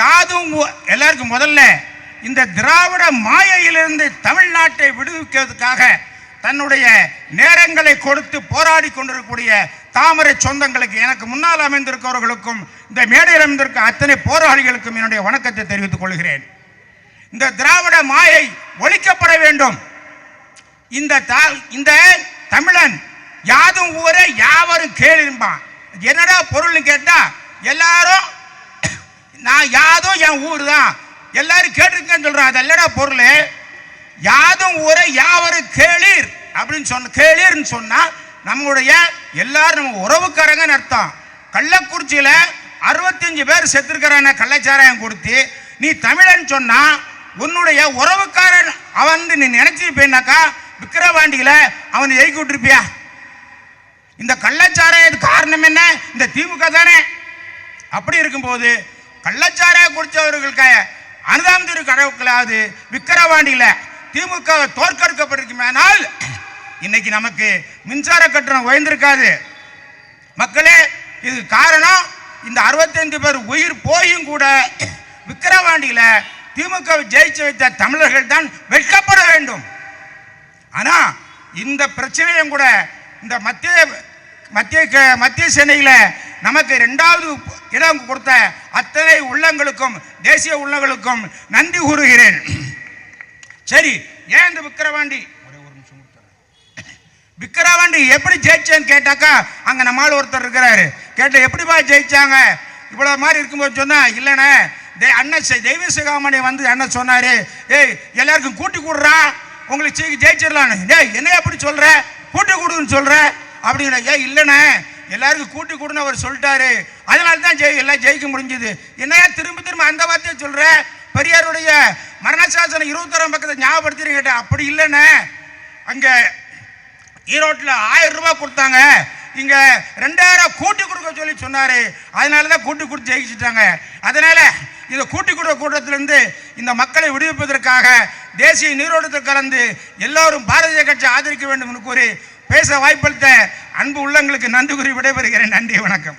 யாதும் எல்லாருக்கும் முதல்ல இந்த திராவிட மாயையிலிருந்து தமிழ்நாட்டை விடுவிக்கிறதுக்காக தன்னுடைய நேரங்களை கொடுத்து போராடி கொண்டிருக்கக்கூடிய தாமரை சொந்தங்களுக்கு எனக்கு முன்னால் அமைந்திருக்கிறவர்களுக்கும் இந்த மேடையில் அமைந்திருக்க அத்தனை போராளிகளுக்கும் என்னுடைய வணக்கத்தை தெரிவித்துக் கொள்கிறேன். இந்த திராவிட மாயை ஒழிக்கப்பட வேண்டும். இந்த இந்த தமிழன் யாதும் ஊரே யாவரும் கேளும்பான் என்னடா பொருள்னு கேட்டா எல்லாரும் நான் யாதும் என் ஊர் தான் எல்லாரும் கேட்டிருக்கேன்னு சொல்கிறேன் அது இல்லடா பொருள். யாதும் ஊரை யாவரும் கேளீர் அப்படின்னு சொன்ன கேளீர்னு சொன்னால் நம்மளுடைய எல்லாரும் நம்ம உறவுக்காரங்கன்னு அர்த்தம்? கள்ளக்குறிச்சியில் அறுபத்தஞ்சு பேர் செத்துருக்கிறான கள்ளச்சாராயம் கொடுத்து நீ தமிழன் சொன்னால் உன்னுடைய உறவுக்காரன் அவன் நீ நினச்சிருப்பேனாக்கா விக்கிரவாண்டியில் அவனை ஜெயிக்க விட்டுருப்பியா? இந்த கள்ளச்சாராயத்துக்கு காரணம் என்ன? இந்த திமுக தானே. அப்படி இருக்கும்போது கள்ளச்சாராய குடிச்சவர்களுக்கு அனுதாபத்திற்கு கடவுக்களாவது விக்கிரவாண்டியில் திமுக தோற்கடிக்கப்பட்டிருக்குமேனால் இன்னைக்கு நமக்கு மின்சார கட்டணம் உயர்ந்திருக்காது. மக்களே இது காரணம் இந்த அறுபத்தஞ்சு பேர் உயிர் போயும் கூட விக்கிரவாண்டியில் திமுக ஜெயிச்சு வைத்த தமிழர்கள் தான் வெட்கப்பட வேண்டும். ஆனா இந்த பிரச்சனையும் கூட இந்த மத்திய மத்திய க- மத்திய சென்னையில் நமக்கு ரெண்டாவது இடம் கொடுத்த அத்தனை உள்ளங்களுக்கும் தேசிய உள்ளங்களுக்கும் நன்றி கூறுகிறேன். சரி ஏன் இந்த விக்கிரவாண்டி? ஒரு விக்கிரவாண்டி எப்படி ஜெயிச்சேன்னு கேட்டாக்கா அங்க நம்மால் ஒருத்தர் இருக்கிறாரு. கேட்ட எப்படிப்பா ஜெயிச்சாங்க? இவ்வளவு மாதிரி இருக்கும்போது சொன்னா இல்லைண்ணே தே அண்ணன் செ- தெய்வ சிகாமணி வந்து அண்ணன் சொன்னாரு. ஏய் எல்லாருக்கும் கூட்டி கூடுறா. உங்களுக்கு சீக்கிரம் ஜெயிச்சிடலான்னு. டேய் என்ன எப்படி சொல்ற? கூட்டி கூடுன்னு சொல்ற? அப்படிங்கிற ஏய் இல்லைண்ணே எல்லாருக்கும் கூட்டி கூடுன்னு அவர் சொல்லிட்டாரு. அதனால தான் ஜெய் எல்லாம் ஜெயிக்க முடிஞ்சது. என்னையா திரும்ப திரும்ப அந்த வார்த்தையை சொல்ற? பெரியாருடைய மரணசாசனம் இருபத்தோராம் பக்கத்தை ஞாபகப்படுத்தி கேட்டேன் அப்படி இல்லைண்ணே. அங்க ஈரோட்டில் ஆயிரம் ரூபாய் கொடுத்தாங்க. இங்க ரெண்டாயிரம் கூட்டி கொடுக்க சொல்லி சொன்னாரு. அதனால தான் கூட்டி கொடுத்து ஜெயிச்சிட்டாங்க. அதனால இந்த கூட்டி கொடுக்க கூட்டத்திலிருந்து இந்த மக்களை விடுவிப்பதற்காக தேசிய நீரோட்டத்தில் கலந்து எல்லோரும் பாரதிய கட்சி ஆதரிக்க வேண்டும் என்று கூறி பேச வாய்ப்பளித்த அன்பு உள்ளங்களுக்கு நன்றி கூறி விடைபெறுகிறேன். நன்றி வணக்கம்.